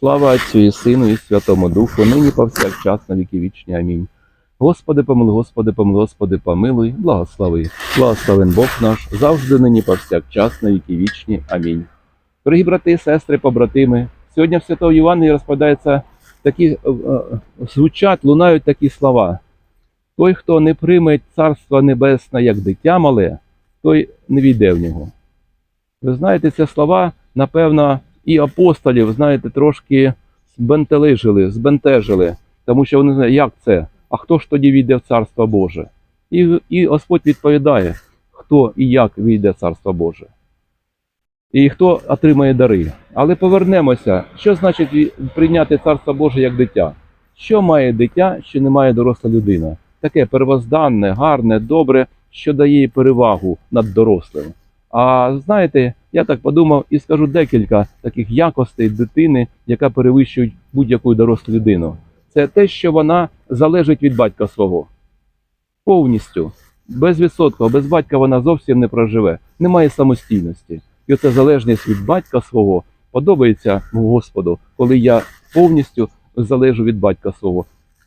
Слава Отцю і Сину, і Святому Духу, нині повсякчас на віки вічні. Амінь. Господи, помилуй, Господи, помилуй, Господи, помилуй, благослови. Благословен Бог наш, завжди нині повсякчас на віки вічні. Амінь. Дорогі брати, сестри, побратими, сьогодні в Святого Євангелії розповідаються такі, е, е, звучать, лунають такі слова. Той, хто не прийме Царство Небесне як дитя мале, той не війде в нього. Ви знаєте, ці слова, напевно, і апостолів, знаєте, трошки збентележили, збентежили, тому що вони знають, як це, а хто ж тоді війде в Царство Боже? І, і Господь відповідає, хто і як війде в Царство Боже. І хто отримає дари. Але повернемося, що значить прийняти Царство Боже як дитя? Що має дитя, що не має доросла людина? Таке первозданне, гарне, добре, що дає їй перевагу над дорослим. А знаєте, я так подумав і скажу декілька таких якостей дитини, яка перевищують будь-яку дорослу людину. Це те, що вона залежить від батька свого. Повністю, безвідсотково, без батька вона зовсім не проживе, немає самостійності. І оця залежність від батька свого подобається Господу, коли я повністю залежу від батька свого.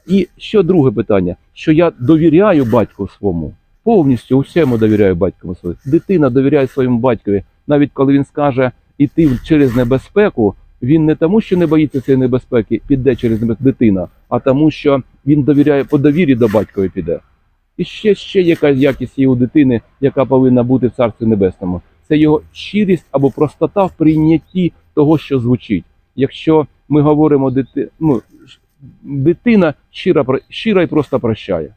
І що друге питання, що я довіряю батьку своєму, повністю усьому довіряю батькові своєму. Дитина довіряє своєму батькові, навіть коли він скаже іти через небезпеку, він не тому, що не боїться цієї небезпеки, піде через небезпеку дитина, а тому, що він довіряє по довірі до батькові піде. І ще, ще якась якість є у дитини, яка повинна бути в Царстві Небесному. Це його щирість або простота в прийнятті того, що звучить. Якщо ми говоримо дити... ну, дитина щира, щира і просто прощає.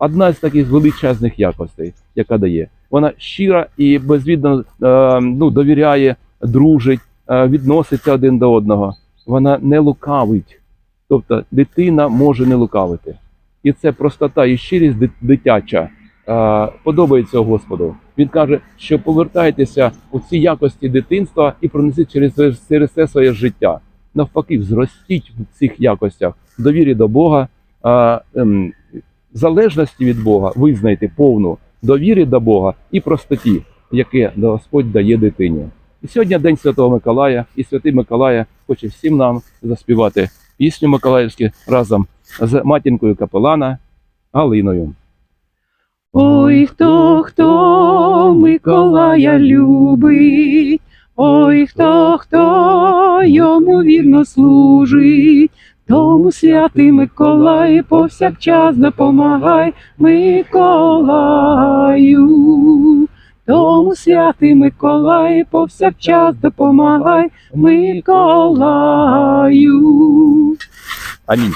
Одна з таких величезних якостей, яка дає. Вона щира і безвідно е, ну, довіряє, дружить, е, відноситься один до одного. Вона не лукавить. Тобто дитина може не лукавити. І це простота і щирість дитяча е, подобається Господу. Він каже, що повертайтеся у ці якості дитинства і пронесіть через, через це своє життя. Навпаки, зростіть в цих якостях довірі до Бога, ем, залежності від Бога, визнайте повну довірі до Бога і простоті, яке Господь дає дитині. І сьогодні День Святого Миколая, і Святий Миколая хоче всім нам заспівати пісню Миколаївську разом з матінкою капелана Галиною. Ой, хто, хто Миколая любить, ой, хто, хто йому вірно служить, тому святий Миколай повсякчас допомагай Миколаю. Тому святий Миколай повсякчас допомагай Миколаю. Амінь.